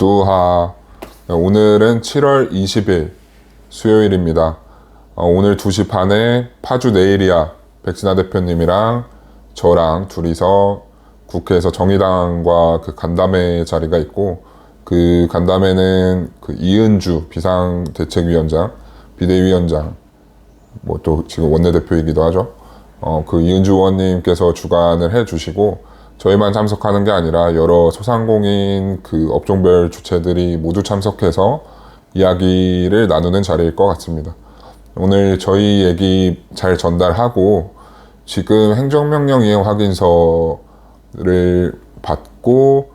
두하 네, 오늘은 7월 20일 수요일입니다. 어, 오늘 2시 반에 파주 내일이야 백진아 대표님이랑 저랑 둘이서 국회에서 정의당과 그 간담회 자리가 있고 그 간담회는 그 이은주 비상대책위원장, 비대위원장, 뭐 또 지금 원내대표이기도 하죠. 어, 그 이은주 의원님께서 주관을 해주시고 저희만 참석하는 게 아니라 여러 소상공인 그 업종별 주체들이 모두 참석해서 이야기를 나누는 자리일 것 같습니다. 오늘 저희 얘기 잘 전달하고 지금 행정명령 이행 확인서를 받고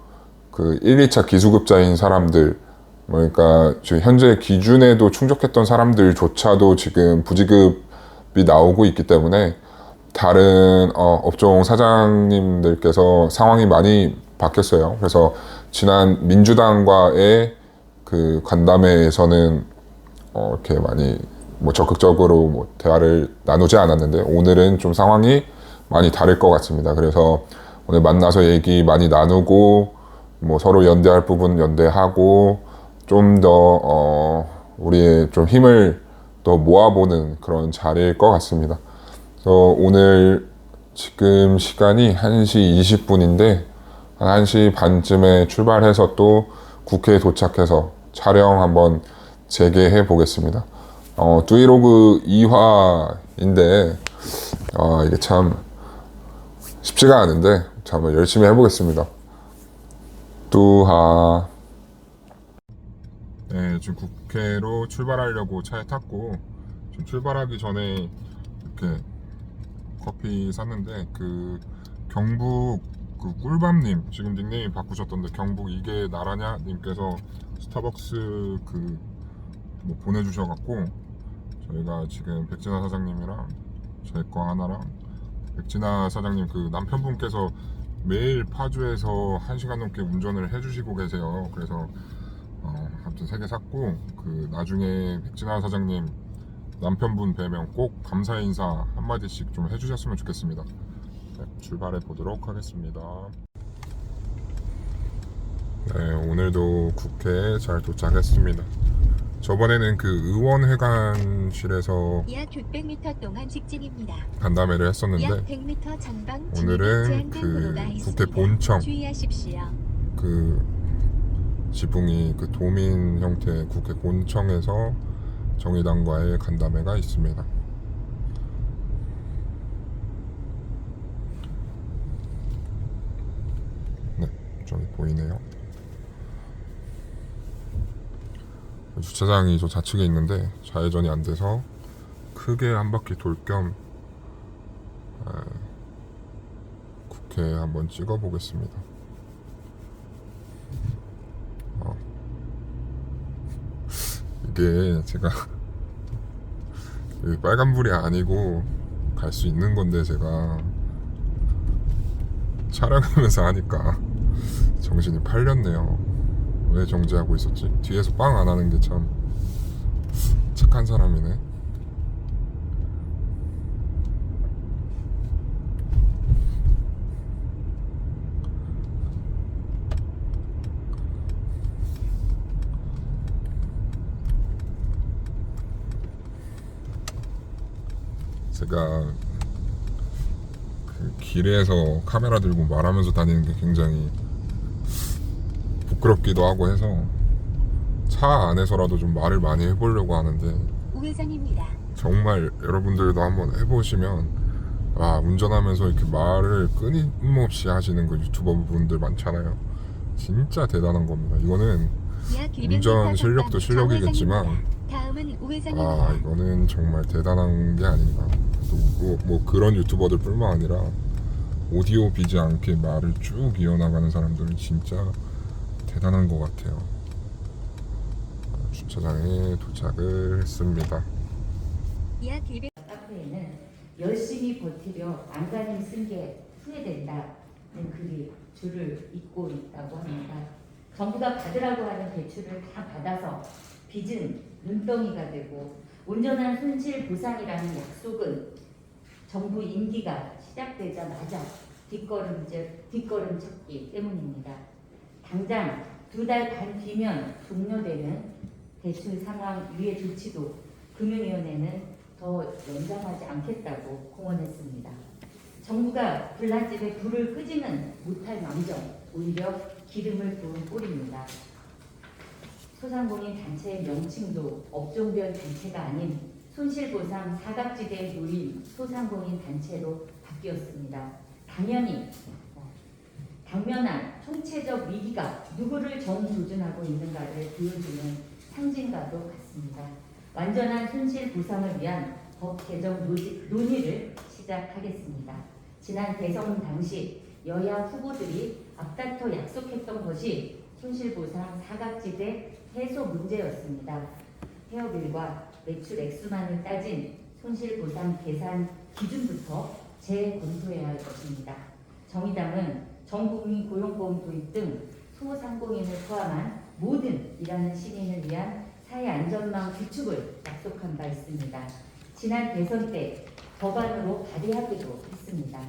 그 1, 2차 기수급자인 사람들 그러니까 지금 현재 기준에도 충족했던 사람들조차도 지금 부지급이 나오고 있기 때문에 다른 어, 업종 사장님들께서 상황이 많이 바뀌었어요. 그래서 지난 민주당과의 그 간담회에서는 어, 이렇게 많이 뭐 적극적으로 뭐 대화를 나누지 않았는데 오늘은 좀 상황이 많이 다를 것 같습니다. 그래서 오늘 만나서 얘기 많이 나누고 뭐 서로 연대할 부분 연대하고 좀더 어, 우리의 좀 힘을 더 모아보는 그런 자리일 것 같습니다. 그래서 오늘 지금 시간이 1시 20분인데 한 1시 반쯤에 출발해서 또 국회에 도착해서 촬영 한번 재개해 보겠습니다. 어, 뚜이로그 2화인데 어, 이게 참 쉽지가 않은데 자, 한번 열심히 해보겠습니다. 뚜하 네, 지금 국회로 출발하려고 차에 탔고 지금 출발하기 전에 이렇게 커피 샀는데 그 경북 그 꿀밤님 지금 닉네임 바꾸셨던데 경북 이게 나라냐? 님께서 스타벅스 그 뭐 보내주셔갖고 저희가 지금 백진아 사장님이랑 제거 하나랑 백진아 사장님 그 남편분께서 매일 파주에서 1시간 넘게 운전을 해주시고 계세요. 그래서 어, 아무튼 세 개 샀고 그 나중에 백진아 사장님 남편분 뵈면 꼭 감사 인사 한마디씩 좀 해주셨으면 좋겠습니다. 네, 출발해 보도록 하겠습니다. 네, 오늘도 국회에 잘 도착했습니다. 저번에는 그 의원회관실에서 약 600m 동안 직진입니다. 간담회를 약 했었는데 100m 전방 오늘은 그 국회. 본청 주의하십시오. 그 지붕이 그 도민 형태 국회 본청에서 정의당과의 간담회가 있습니다. 네, 저기 보이네요. 주차장이 저 좌측에 있는데 좌회전이 안 돼서 크게 한 바퀴 돌겸 국회 한번 찍어 보겠습니다. 이게 제가 빨간불이 아니고 갈 수 있는 건데 제가 촬영하면서 하니까 정신이 팔렸네요. 왜 정지하고 있었지? 뒤에서 빵 안 하는 게 참 착한 사람이네. 제가 그 길에서 카메라 들고 말하면서 다니는 게 굉장히 부끄럽기도 하고 해서 차 안에서라도 좀 말을 많이 해보려고 하는데 우회전입니다. 정말 여러분들도 한번 해보시면 아 운전하면서 이렇게 말을 끊임없이 하시는 그 유튜버 분들 많잖아요 진짜 대단한 겁니다 이거는 약 200m 운전 실력도 실력이겠지만. 아 이거는 정말 대단한 게 아닌가 또 뭐, 뭐 그런 유튜버들 뿐만 아니라 오디오 비지 않게 말을 쭉 이어나가는 사람들은 진짜 대단한 것 같아요 아, 주차장에 도착을 했습니다 약 200. 카페에는 열심히 버티려 안간힘 쓴 게 후회된다 는 글이 줄을 잇고 있다고 합니다. 정부가 받으라고 하는 대출을 다 받아서 빚은 눈덩이가 되고 온전한 손실 보상이라는 약속은 정부 임기가 시작되자마자 뒷걸음질 뒷걸음 쳤기 때문입니다. 당장 두 달 반 뒤면 종료되는 대출 상황 유예 조치도 금융위원회는 더 연장하지 않겠다고 공언했습니다. 정부가 불난집에 불을 끄지는 못할 망정 오히려 기름을 부은 꼴입니다. 소상공인 단체의 명칭도 업종별 단체가 아닌 손실보상 사각지대에 놓인 소상공인 단체로 바뀌었습니다. 당연히 어, 당면한 총체적 위기가 누구를 전조준하고 있는가를 보여주는 상징과도 같습니다. 완전한 손실 보상을 위한 법 개정 논의를 시작하겠습니다. 지난 대선 당시 여야 후보들이 앞다퉈 약속했던 것이 손실보상 사각지대 해소 문제였습니다. 해업일과 매출 액수만을 따진 손실보상 계산 기준부터 재검토해야 할 것입니다. 정의당은 전국민 고용보험 도입 등 소상공인을 포함한 모든 일하는 시민을 위한 사회 안전망 구축을 약속한 바 있습니다. 지난 대선 때 법안으로 발의하기도 했습니다.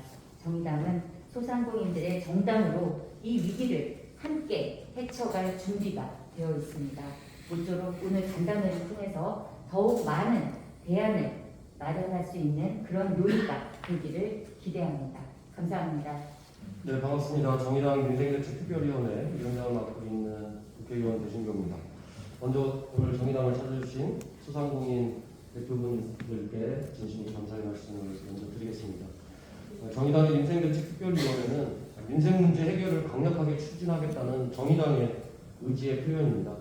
정의당은 소상공인들의 정당으로 이 위기를 함께 헤쳐갈 준비가 되어 있습니다. 모쪼록 오늘 간담회를 통해서 더욱 많은 대안을 마련할 수 있는 그런 논의가 되기를 기대합니다. 감사합니다. 네, 반갑습니다. 정의당 민생대책특별위원회 위원장을 맡고 있는 국회의원 배신교입니다. 먼저 오늘 정의당을 찾아주신 소상공인 대표분들께 진심으로 감사의 말씀을 먼저 드리겠습니다. 어, 정의당의 민생대책특별위원회는 민생 문제 해결을 강력하게 추진하겠다는 정의당의 의지의 표현입니다.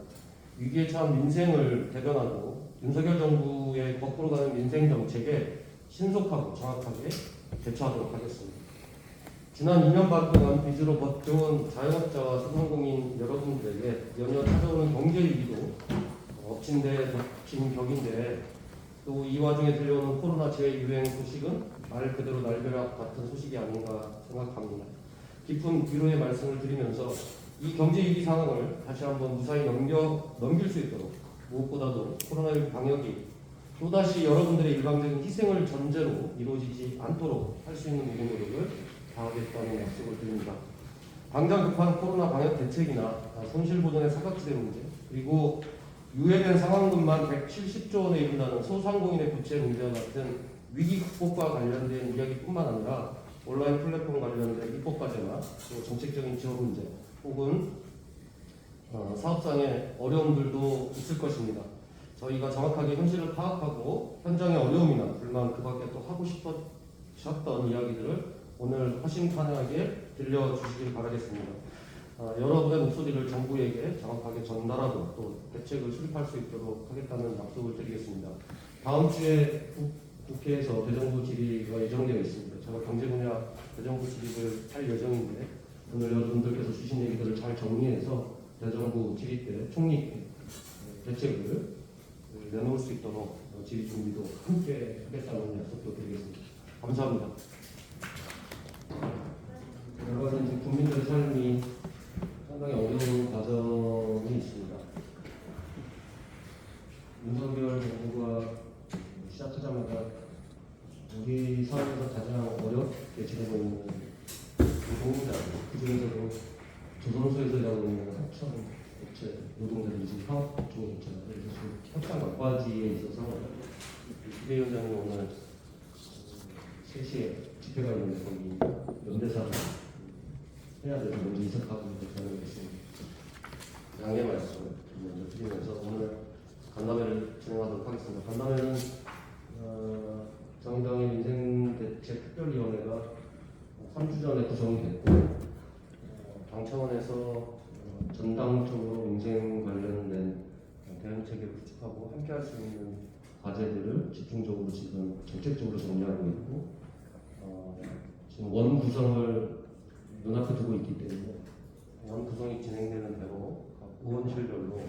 위기에 처한 민생을 대변하고 윤석열 정부의 거꾸로 가는 민생 정책에 신속하고 정확하게 대처하도록 하겠습니다. 지난 2년 반 동안 빚으로 버텨온 자영업자와 소상공인 여러분들에게 연이어 찾아오는 경제 위기도 엎친 데 덮친 격인데 또 이 와중에 들려오는 코로나 재유행 소식은 말 그대로 날벼락 같은 소식이 아닌가 생각합니다. 깊은 위로의 말씀을 드리면서 이 경제 위기 상황을 다시 한번 무사히 넘겨, 넘길 수 있도록 무엇보다도 코로나19 방역이 또다시 여러분들의 일방적인 희생을 전제로 이루어지지 않도록 할 수 있는 모든 노력을 다하겠다는 약속을 드립니다. 당장 급한 코로나 방역 대책이나 손실보전의 사각지대 문제 그리고 유예된 상환금만 170조 원에 이른다는 소상공인의 부채 문제와 같은 위기 극복과 관련된 이야기뿐만 아니라 온라인 플랫폼 관련된 입법 과제나 또 정책적인 지원 문제 혹은 어, 사업상의 어려움들도 있을 것입니다. 저희가 정확하게 현실을 파악하고 현장의 어려움이나 불만 그 밖에 또 하고 싶으셨던 이야기들을 오늘 허심탄회하게 들려주시길 바라겠습니다. 어, 여러분의 목소리를 정부에게 정확하게 전달하고 또 대책을 수립할 수 있도록 하겠다는 약속을 드리겠습니다. 다음 주에 국- 국회에서 대정부 질의가 예정되어 있습니다. 제가 경제 분야 대정부 질의를 할 예정인데 오늘 여러분들께서 주신 얘기들을 잘 정리해서 대정부 질의 때 총리 대책을 내놓을 수 있도록 어, 질의 준비도 함께 하겠다는 약속도 드리겠습니다. 감사합니다. 여러 가지 국민들의 삶이 상당히 어려운 과정이 있습니다. 윤석열 정부가 시작하자마자 우리 사회에서 가장 어렵게 지내고 있는 노동자, 그 중에서도 조선소에서 일하고 있는 하청 업체 노동자들이 지금 파업 중에 있잖아요. 협상 막바지에 있어서 비대위원장님 오늘 3시에 집회가 있는데 거기 연대사 해야 돼서 먼저 이석하고 저는 있습니다. 양해 말씀을 먼저 드리면서 오늘 간담회를 진행하도록 하겠습니다. 간담회는 어, 정당의 민생대책특별위원회가 3주 전에 구성이 됐고 어, 당 차원에서 어, 전당적으로 민생 관련된 대응 체계를 구축하고 함께할 수 있는 과제들을 집중적으로 지금 정책적으로 정리하고 있고 어, 지금 원 구성을 눈앞에 두고 있기 때문에 원 구성이 진행되는 대로 각 의원실별로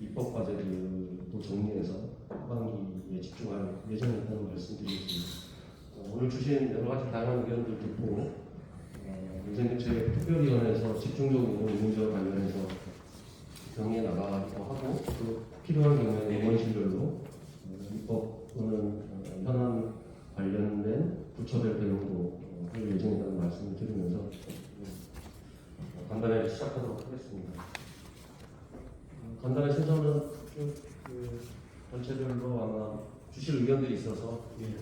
입법 과제들도 정리해서 하반기에 집중할 예정이라는 말씀드리겠습니다. 어, 오늘 주신 여러 가지 다양한 의견들 듣고 어, 민생대책 특별위원회에서 집중적으로 이 문제와 관련해서 정리해 나가기도 하고 또 필요한 경우에 의원실별로 어, 입법 또는 어, 현안 관련된 부처별 대응도 어, 할 예정이라는 말씀을 드리면서 어, 간단하게 시작하도록 하겠습니다. 간단히 순서는 쭉 그, 전체별로 아마 주실 의견들이 있어서 예.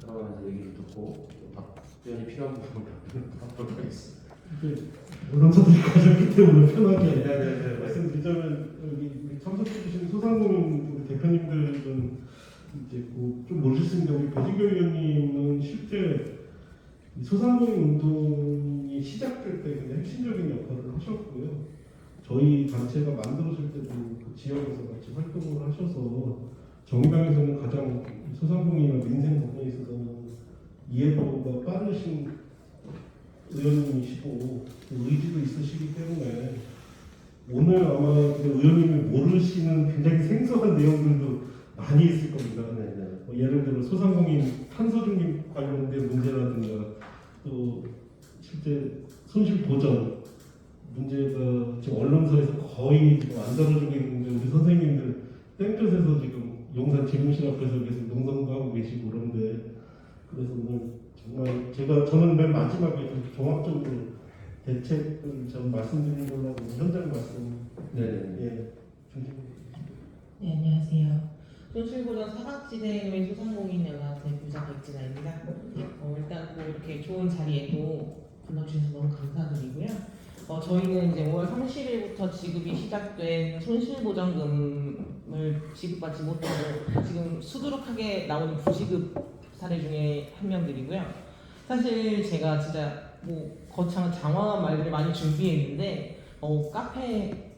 들어가면서 얘기를 듣고 답변이 필요한 부분은 답변을 하겠습니다. 언론사들이 가졌기 때문에 편하게 네네네. 말씀드리자면 여기 우리 참석해 주신 소상공인 우리 대표님들은 이제 뭐좀 모르실 수 있는데 우리 배진교 의원님은 실제 이 소상공인 운동이 시작될 때 굉장히 핵심적인 역할을 하셨고요. 저희 단체가 만들어질 때도 그 지역에서 같이 활동을 하셔서 정의당에서는 가장 소상공인이나 민생 부분에 있어서는 이해도가 빠르신 의원님이시고 또 의지도 있으시기 때문에 오늘 아마 그 의원님이 모르시는 굉장히 생소한 내용들도 많이 있을 겁니다. 네네. 뭐 예를 들어 소상공인 탄소 중립 관련된 문제라든가 또 실제 손실 보전 문제가 지금 언론사에서 거의 지금 안 다뤄지고 있는데 우리 선생님들 땡볕에서 지금 용산 지문실 앞에서 계속 농성도 하고 계시고 그런데 그래서 오늘 정말 제가 저는 맨 마지막에 좀 종합적으로 대책을 좀 말씀드리는 걸로 하고 현장 말씀 네네. 예 중심으로 네, 안녕하세요. 손실보전 사각지대의 소상공인 연합 대표자 백진아입니다. 어, 일단 뭐 이렇게 좋은 자리에도 불러주셔서 너무 감사드리고요. 어, 저희는 이제 5월 30일부터 지급이 시작된 손실보전금을 지급받지 못하고 지금 수두룩하게 나오는 부지급 사례 중에 한 명들이고요. 사실 제가 진짜 뭐 거창한 장황한 말들을 많이 준비했는데 어, 카페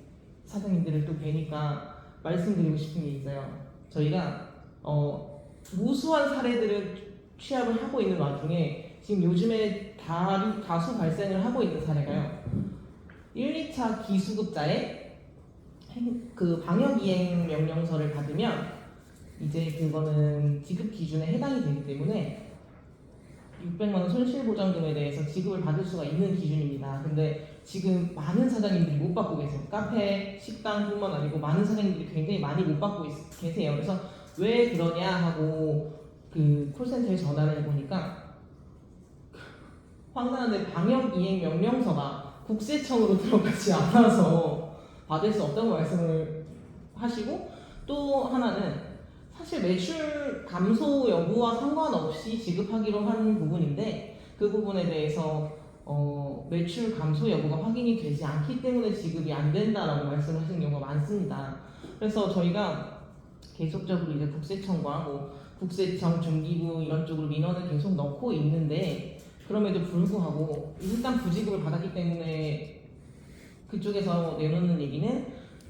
사장님들을 또 뵈니까 말씀드리고 싶은 게 있어요. 저희가 어, 무수한 사례들을 취합을 하고 있는 와중에 지금 요즘에 다, 다수 발생을 하고 있는 사례가요. 1, 2차 기수급자의 행- 그 방역 이행 명령서를 받으면 이제 그거는 지급 기준에 해당이 되기 때문에 600만 원 손실 보장금에 대해서 지급을 받을 수가 있는 기준입니다. 근데 지금 많은 사장님들이 못 받고 계세요. 카페, 식당뿐만 아니고 많은 사장님들이 굉장히 많이 못 받고 있- 계세요. 그래서 왜 그러냐 하고 그 콜센터에 전화를 해보니까 황당한데 방역 이행 명령서가 국세청으로 들어가지 않아서 받을 수 없다고 말씀을 하시고 또 하나는 사실 매출 감소 여부와 상관없이 지급하기로 한 부분인데 그 부분에 대해서 어, 매출 감소 여부가 확인이 되지 않기 때문에 지급이 안 된다라고 말씀하시는 경우가 많습니다. 그래서 저희가 계속적으로 이제 국세청과 뭐 국세청 중기부 이런 쪽으로 민원을 계속 넣고 있는데 그럼에도 불구하고 일단 부지급을 받았기 때문에 그쪽에서 내놓는 얘기는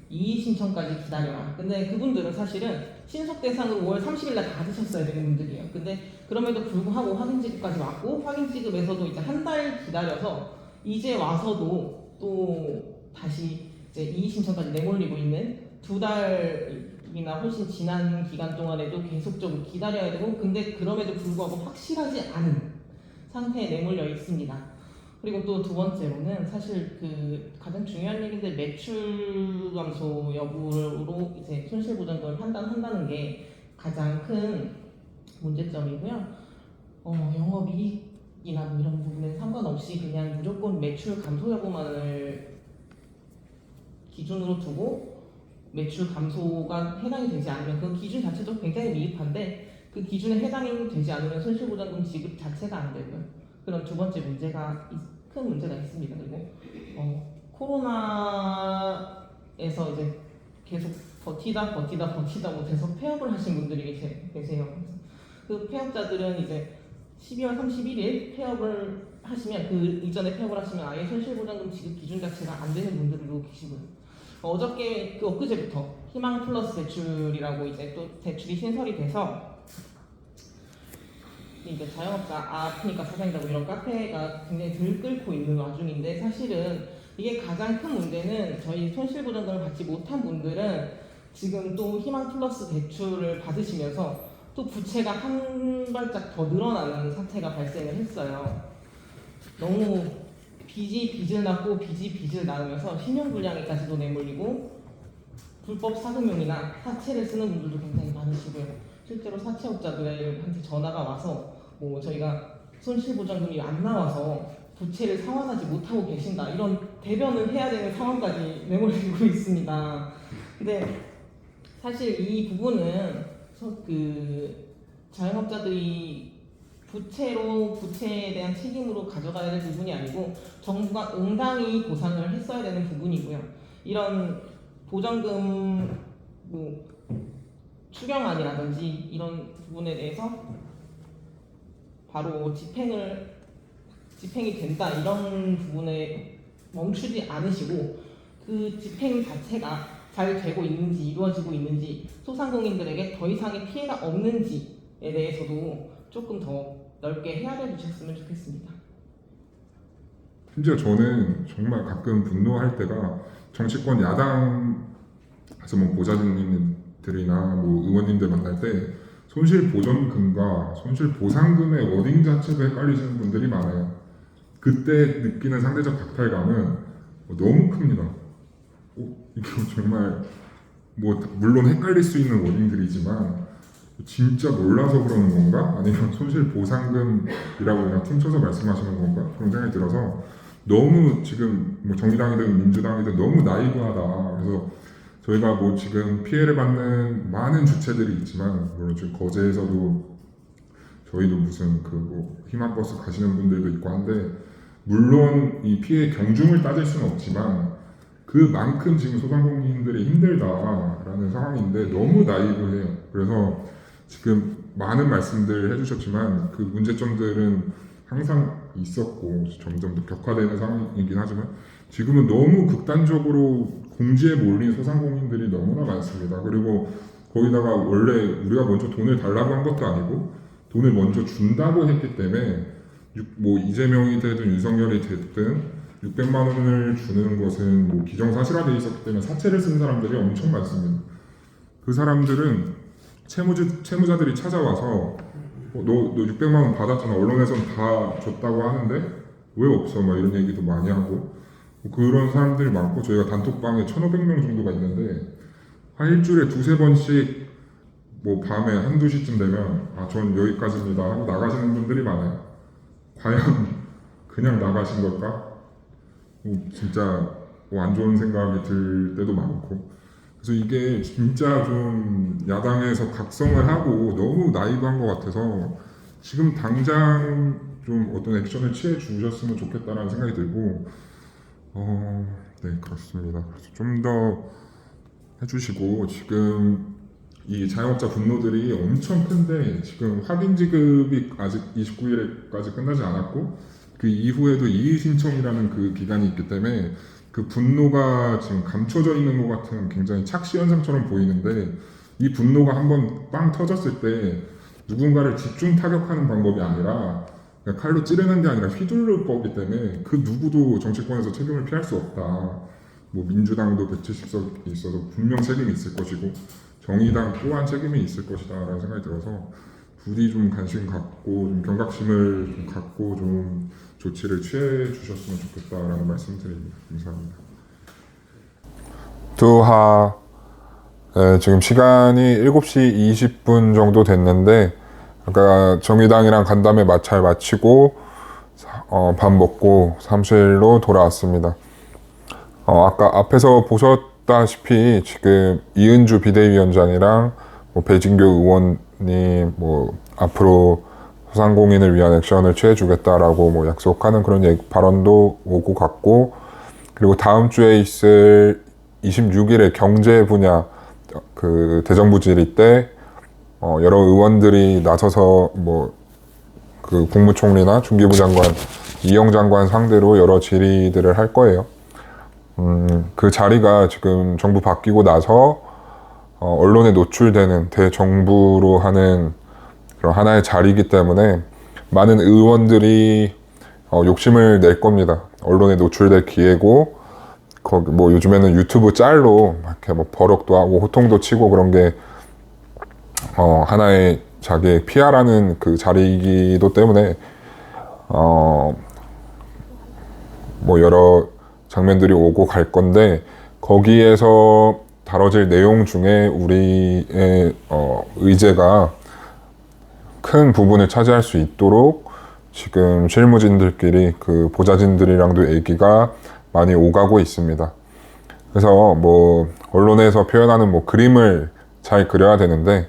이의 신청까지 기다려라. 근데 그분들은 사실은 신속 대상으로 5월 30일 날 받으셨어야 되는 분들이에요. 근데 그럼에도 불구하고 확인 지급까지 왔고 확인 지급에서도 이제 한 달 기다려서 이제 와서도 또 다시 이제 이의 신청까지 내몰리고 있는 두 달이나 훨씬 지난 기간 동안에도 계속적으로 기다려야 되고 근데 그럼에도 불구하고 확실하지 않은 상태에 내몰려 있습니다. 그리고 또 두 번째로는 사실 그 가장 중요한 얘기인데 매출 감소 여부로 이제 손실 보전금을 판단한다는 게 가장 큰 문제점이고요. 어, 영업이익이나 뭐 이런 부분에 상관없이 그냥 무조건 매출 감소 여부만을 기준으로 두고 매출 감소가 해당이 되지 않으면 그 기준 자체도 굉장히 미흡한데 그 기준에 해당이 되지 않으면 손실보장금 지급 자체가 안 되고요. 그런 두 번째 문제가 있- 큰 문제가 있습니다. 그리고 어, 코로나에서 이제 계속 버티다 버티다 버티다 못해서 폐업을 하신 분들이 계세, 계세요. 그 폐업자들은 이제 12월 31일 폐업을 하시면 그 이전에 폐업을 하시면 아예 손실보장금 지급 기준 자체가 안 되는 분들도 계시고요. 어저께 그 엊그제부터 희망 플러스 대출이라고 이제 또 대출이 신설이 돼서 이제 자영업자 아프니까 사장이라고 이런 카페가 굉장히 들 끓고 있는 와중인데 사실은 이게 가장 큰 문제는 저희 손실보전금을 받지 못한 분들은 지금 또 희망 플러스 대출을 받으시면서 또 부채가 한 발짝 더 늘어나는 사태가 발생을 했어요. 너무 빚이 빚을 낳고 빚이 빚을 낳으면서 신용불량에까지도 내몰리고 불법 사금융이나 사채를 쓰는 분들도 굉장히 많으시고요. 실제로 사채업자들한테 전화가 와서 뭐 저희가 손실보장금이 안 나와서 부채를 상환하지 못하고 계신다 이런 대변을 해야 되는 상황까지 내몰리고 있습니다. 근데 사실 이 부분은 서- 그 자영업자들이 부채로 부채에 대한 책임으로 가져가야 될 부분이 아니고 정부가 응당히 보상을 했어야 되는 부분이고요. 이런 보전금 뭐 추경안이라든지 이런 부분에 대해서 바로 집행을 집행이 된다 이런 부분에 멈추지 않으시고 그 집행 자체가 잘 되고 있는지 이루어지고 있는지 소상공인들에게 더 이상의 피해가 없는지에 대해서도 조금 더 넓게 헤아려 주셨으면 좋겠습니다. 심지어 저는 정말 가끔 분노할 때가 정치권 야당에서 뭐 보좌진님 들이나 뭐 의원님들 만날 때 손실 보전금과 손실 보상금의 워딩 자체도 헷갈리시는 분들이 많아요. 그때 느끼는 상대적 박탈감은 너무 큽니다. 어, 이거 정말 뭐 물론 헷갈릴 수 있는 워딩들이지만 진짜 몰라서 그러는 건가? 아니면 손실 보상금이라고 그냥 퉁쳐서 말씀하시는 건가? 그런 생각이 들어서 너무 지금 뭐 정의당이든 민주당이든 너무 나이브하다. 그래서 저희가 뭐 지금 피해를 받는 많은 주체들이 있지만 물론 지금 거제에서도 저희도 무슨 그 뭐 희망버스 가시는 분들도 있고 한데 물론 이 피해 경중을 따질 수는 없지만 그만큼 지금 소상공인들이 힘들다라는 상황인데 너무 나이브해요. 그래서 지금 많은 말씀들 해주셨지만 그 문제점들은 항상 있었고 점점 더 격화되는 상황이긴 하지만 지금은 너무 극단적으로 공지에 몰린 소상공인들이 너무나 많습니다. 그리고 거기다가 원래 우리가 먼저 돈을 달라고 한 것도 아니고 돈을 먼저 준다고 했기 때문에 육- 뭐 이재명이 되든 윤석열이 됐든 600만 원을 주는 것은 뭐 기정사실화되어 있었기 때문에 사채를 쓴 사람들이 엄청 많습니다. 그 사람들은 채무자, 채무자들이 찾아와서 어, 너, 너 600만 원 받았잖아. 언론에선 다 줬다고 하는데 왜 없어? 막 이런 얘기도 많이 하고 뭐 그런 사람들이 많고 저희가 단톡방에 1,500명 정도가 있는데 한 일주일에 두세 번씩 뭐 밤에 한두 시쯤 되면 아 전 여기까지입니다 하고 나가시는 분들이 많아요. 과연 그냥 나가신 걸까? 뭐 진짜 뭐 안 좋은 생각이 들 때도 많고 그래서 이게 진짜 좀 야당에서 각성을 하고 너무 나이브한 것 같아서 지금 당장 좀 어떤 액션을 취해 주셨으면 좋겠다라는 생각이 들고 어, 네 그렇습니다. 그래서 좀 더 해주시고 지금 이 자영업자 분노들이 엄청 큰데 지금 확인 지급이 아직 29일까지 끝나지 않았고 그 이후에도 이의 신청이라는 그 기간이 있기 때문에 그 분노가 지금 감춰져 있는 것 같은 굉장히 착시 현상처럼 보이는데 이 분노가 한번 빵 터졌을 때 누군가를 집중 타격하는 방법이 아니라 그냥 칼로 찌르는 게 아니라 휘두를 거기 때문에 그 누구도 정치권에서 책임을 피할 수 없다. 뭐 민주당도 170석이 있어서 분명 책임이 있을 것이고 정의당 또한 책임이 있을 것이다라는 생각이 들어서 부디 좀 관심 갖고 좀 경각심을 좀 갖고 좀 조치를 취해 주셨으면 좋겠다라는 말씀드립니다. 감사합니다. 두하 네, 지금 시간이 7시 20분 정도 됐는데 아까 정의당이랑 간담회 마- 잘 마치고 사- 어, 밥 먹고 사무실로 돌아왔습니다. 어, 아까 앞에서 보셨다시피 지금 이은주 비대위원장이랑 뭐 배진교 의원님 뭐 앞으로 소상공인을 위한 액션을 취해주겠다라고 뭐 약속하는 그런 얘기- 발언도 오고 갔고 그리고 다음 주에 있을 26일에 경제 분야 그 대정부 질의 때 어, 여러 의원들이 나서서 뭐 그 국무총리나 중기부 장관 이영 장관 상대로 여러 질의들을 할 거예요. 음, 그 자리가 지금 정부 바뀌고 나서 어, 언론에 노출되는 대정부로 하는 그런 하나의 자리이기 때문에 많은 의원들이 어, 욕심을 낼 겁니다. 언론에 노출될 기회고 거기 뭐 요즘에는 유튜브 짤로 막 이렇게 뭐 버럭도 하고 호통도 치고 그런 게 어, 하나의 자기의 피하라는 그 자리이기도 때문에 어, 뭐 여러 장면들이 오고 갈 건데 거기에서 다뤄질 내용 중에 우리의 어, 의제가 큰 부분을 차지할 수 있도록 지금 실무진들끼리 그 보좌진들이랑도 얘기가 많이 오가고 있습니다. 그래서 뭐 언론에서 표현하는 뭐 그림을 잘 그려야 되는데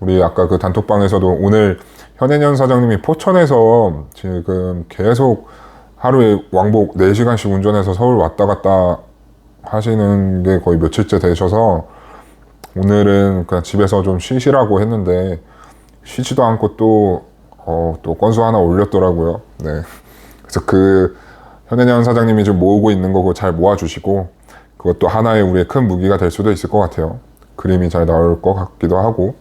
우리 아까 그 단톡방에서도 오늘 현해년 사장님이 포천에서 지금 계속 하루에 왕복 4시간씩 운전해서 서울 왔다 갔다 하시는 게 거의 며칠째 되셔서 오늘은 그냥 집에서 좀 쉬시라고 했는데 쉬지도 않고 또, 어, 또 건수 하나 올렸더라고요. 네. 그래서 그 현해년 사장님이 지금 모으고 있는 거 그거 잘 모아주시고 그것도 하나의 우리의 큰 무기가 될 수도 있을 것 같아요. 그림이 잘 나올 것 같기도 하고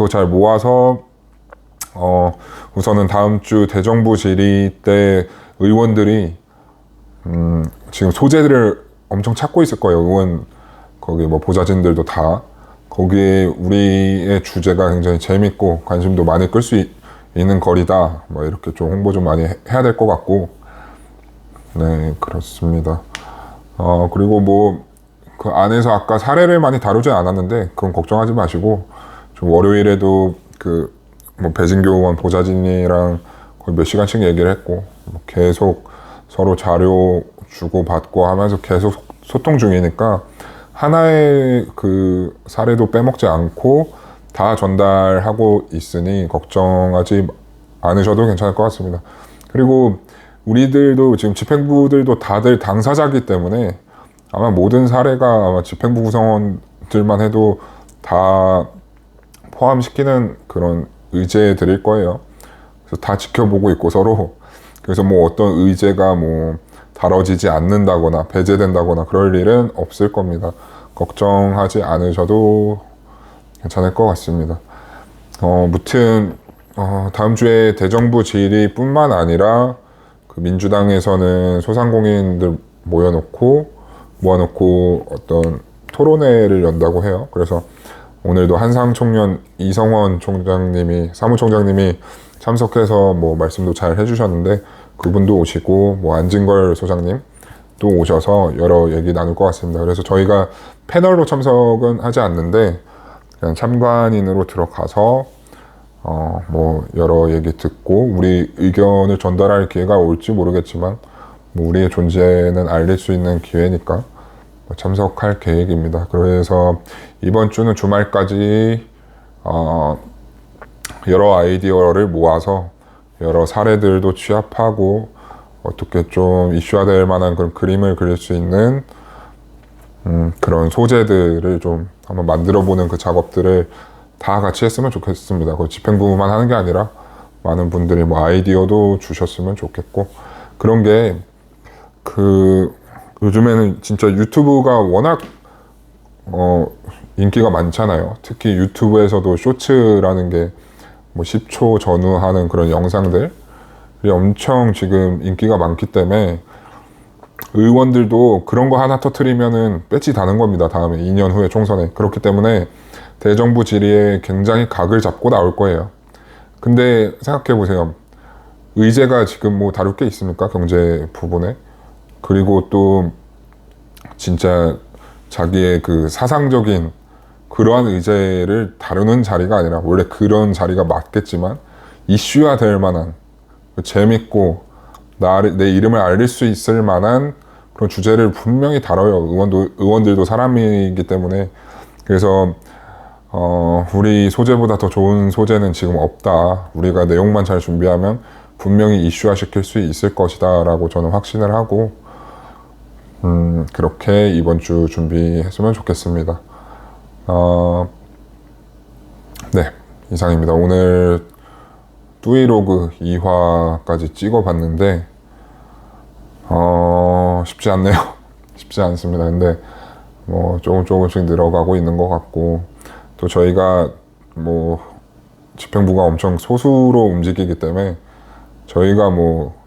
그거 잘 모아서 어, 우선은 다음 주 대정부 질의 때 의원들이 음, 지금 소재들을 엄청 찾고 있을 거예요. 의원 거기 뭐 보좌진들도 다 거기에 우리의 주제가 굉장히 재밌고 관심도 많이 끌 수 있는 거리다. 뭐 이렇게 좀 홍보 좀 많이 해- 해야 될 것 같고 네 그렇습니다. 어 그리고 뭐 그 안에서 아까 사례를 많이 다루지 않았는데 그건 걱정하지 마시고 좀 월요일에도 그 뭐 배진교 의원 보좌진이랑 거의 몇 시간씩 얘기를 했고 뭐 계속 서로 자료 주고 받고 하면서 계속 소- 소통 중이니까 하나의 그 사례도 빼먹지 않고 다 전달하고 있으니 걱정하지 않으셔도 괜찮을 것 같습니다. 그리고 우리들도 지금 집행부들도 다들 당사자기 때문에 아마 모든 사례가 아마 집행부 구성원들만 해도 다 포함시키는 그런 의제들일 거예요. 그래서 다 지켜보고 있고 서로 그래서 뭐 어떤 의제가 뭐 다뤄지지 않는다거나 배제된다거나 그럴 일은 없을 겁니다. 걱정하지 않으셔도 괜찮을 것 같습니다. 어, 무튼 어, 다음 주에 대정부 질의뿐만 아니라 그 민주당에서는 소상공인들 모여놓고 모아놓고 어떤 토론회를 연다고 해요. 그래서 오늘도 한상 청년 이성원 총장님이 사무총장님이 참석해서 뭐 말씀도 잘 해주셨는데 그분도 오시고 뭐 안진걸 소장님 또 오셔서 여러 얘기 나눌 것 같습니다. 그래서 저희가 패널로 참석은 하지 않는데 그냥 참관인으로 들어가서 어 뭐 여러 얘기 듣고 우리 의견을 전달할 기회가 올지 모르겠지만 뭐 우리의 존재는 알릴 수 있는 기회니까 뭐 참석할 계획입니다. 그래서 이번 주는 주말까지 어 여러 아이디어를 모아서 여러 사례들도 취합하고 어떻게 좀 이슈화될 만한 그런 그림을 그릴 수 있는 음, 그런 소재들을 좀 한번 만들어 보는 그 작업들을 다 같이 했으면 좋겠습니다. 그 집행부만 하는 게 아니라 많은 분들이 뭐 아이디어도 주셨으면 좋겠고 그런 게 그 요즘에는 진짜 유튜브가 워낙 어 인기가 많잖아요. 특히 유튜브에서도 쇼츠라는 게 뭐 10초 전후하는 그런 영상들이 엄청 지금 인기가 많기 때문에 의원들도 그런 거 하나 터트리면은 배지 다는 겁니다. 다음에 2년 후에 총선에. 그렇기 때문에 대정부 질의에 굉장히 각을 잡고 나올 거예요. 근데 생각해 보세요. 의제가 지금 뭐 다룰 게 있습니까? 경제 부분에. 그리고 또 진짜 자기의 그 사상적인 그러한 의제를 다루는 자리가 아니라 원래 그런 자리가 맞겠지만 이슈화 될 만한 그 재밌고 나를 내 이름을 알릴 수 있을 만한 그런 주제를 분명히 다뤄요. 의원도 의원들도 사람이기 때문에 그래서 어, 우리 소재보다 더 좋은 소재는 지금 없다. 우리가 내용만 잘 준비하면 분명히 이슈화 시킬 수 있을 것이다 라고 저는 확신을 하고 음, 그렇게 이번 주 준비했으면 좋겠습니다. 어, 네, 이상입니다. 오늘 뚜이로그 2화까지 찍어봤는데, 어, 쉽지 않네요. 쉽지 않습니다. 근데, 뭐, 조금 조금씩 늘어가고 있는 것 같고, 또 저희가 뭐, 집행부가 엄청 소수로 움직이기 때문에, 저희가 뭐,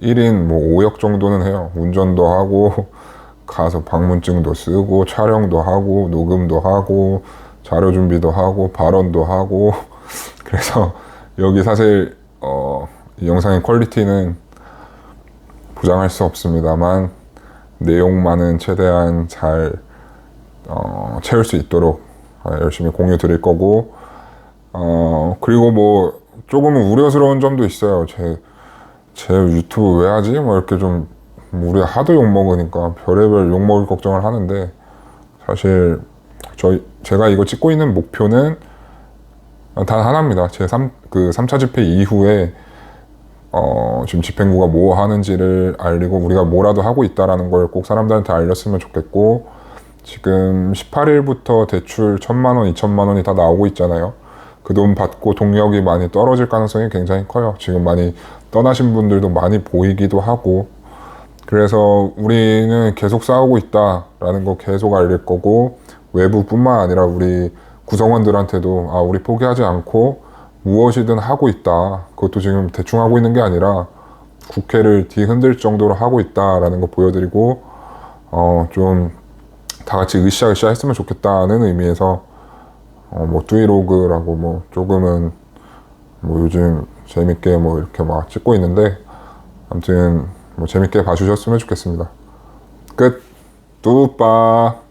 1인 뭐 5역 정도는 해요. 운전도 하고, 가서 방문증도 쓰고, 촬영도 하고, 녹음도 하고, 자료 준비도 하고, 발언도 하고, 그래서 여기 사실, 어, 이 영상의 퀄리티는 보장할 수 없습니다만, 내용만은 최대한 잘, 어, 채울 수 있도록 아, 열심히 공유 드릴 거고, 어, 그리고 뭐, 조금은 우려스러운 점도 있어요. 제, 제 유튜브 왜 하지? 뭐 이렇게 좀뭐 우리가 하도 욕 먹으니까 별의별 욕 먹을 걱정을 하는데 사실 저희 제가 이거 찍고 있는 목표는 단 하나입니다. 제 3, 그 3차 집회 이후에 어, 지금 집행부가 뭐 하는지를 알리고 우리가 뭐라도 하고 있다라는 걸 꼭 사람들한테 알렸으면 좋겠고 지금 18일부터 대출 1천만 원, 2천만 원이 다 나오고 있잖아요. 그 돈 받고 동력이 많이 떨어질 가능성이 굉장히 커요. 지금 많이 떠나신 분들도 많이 보이기도 하고 그래서 우리는 계속 싸우고 있다라는 거 계속 알릴 거고 외부뿐만 아니라 우리 구성원들한테도 아 우리 포기하지 않고 무엇이든 하고 있다. 그것도 지금 대충 하고 있는 게 아니라 국회를 뒤흔들 정도로 하고 있다라는 거 보여드리고 어 좀 다 같이 으쌰으쌰 했으면 좋겠다는 의미에서 어 뭐 뚜이로그라고 뭐 조금은 뭐 요즘 재밌게 뭐 이렇게 막 찍고 있는데 아무튼 뭐 재밌게 봐주셨으면 좋겠습니다. 끝. 뚜빠.